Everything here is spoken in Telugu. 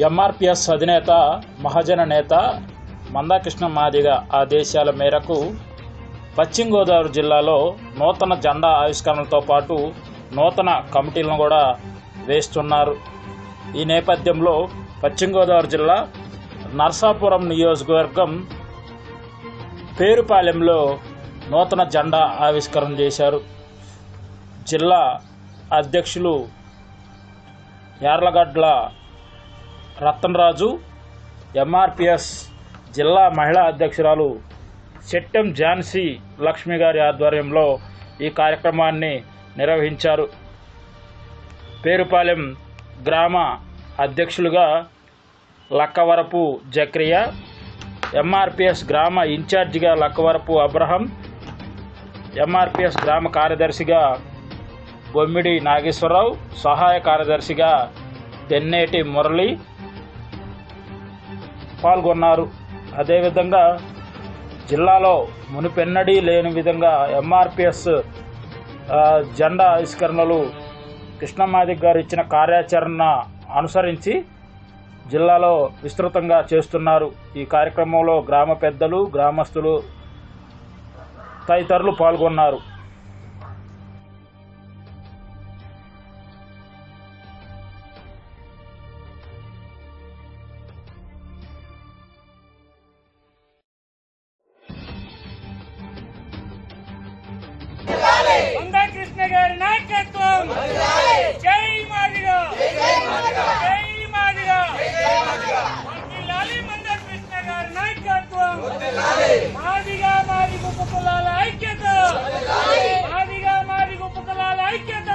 ఎంఆర్పిఎస్ అధినేత మహాజన నేత మందాకృష్ణ మాదిగ ఆదేశాల మేరకు పశ్చిమ గోదావరి జిల్లాలో నూతన జెండా ఆవిష్కరణలతో పాటు నూతన కమిటీలను కూడా వేస్తున్నారు. ఈ నేపథ్యంలో పశ్చిమ గోదావరి జిల్లా నర్సాపురం నియోజకవర్గం పేరుపాలెంలో నూతన జెండా ఆవిష్కరణ చేశారు. జిల్లా అధ్యక్షులు యార్లగడ్ల రతన్రాజు ఎంఆర్పిఎస్ జిల్లా మహిళా అధ్యక్షురాలు చెట్టెం ఝాన్సీ లక్ష్మి గారి ఆధ్వర్యంలో ఈ కార్యక్రమాన్ని నిర్వహించారు. పేరుపాలెం గ్రామ అధ్యక్షులుగా లక్కవరపు జక్రియా ఎంఆర్పిఎస్ గ్రామ ఇన్ఛార్జిగా లక్కవరపు అబ్రహం ఎంఆర్పిఎస్ గ్రామ కార్యదర్శిగా బొమ్మిడి నాగేశ్వరరావు సహాయ కార్యదర్శిగా తెన్నేటి మురళి పాల్గొన్నారు. అదేవిధంగా జిల్లాలో మునిపెన్నడీ లేని విధంగా ఎంఆర్పిఎస్ జెండా ఆవిష్కరణలు కృష్ణమాదిక్ గారు ఇచ్చిన కార్యాచరణ అనుసరించి జిల్లాలో విస్తృతంగా చేస్తున్నారు. ఈ కార్యక్రమంలో గ్రామ పెద్దలు గ్రామస్తులు తదితరులు పాల్గొన్నారు. ಮಾಡಿರೋ ನಾಯಕತ್ವ ಜೈ ಮಾಡಿರೋ ಜೈ ಮಾಡಿರೋ ಲಾಲಿ ಮಂದರ್ ಕೃಷ್ಣ ಗಾರ ನಾಯಕತ್ವ ಮಾದಿಗ ಮಾದಿ ಗುಪ್ಪಕುಲಾಲ ಐಕ್ಯತ ಮಾದಿಗ ಮಾದಿ ಗುಪ್ಪಕುಲಾಲ ಐಕ್ಯತ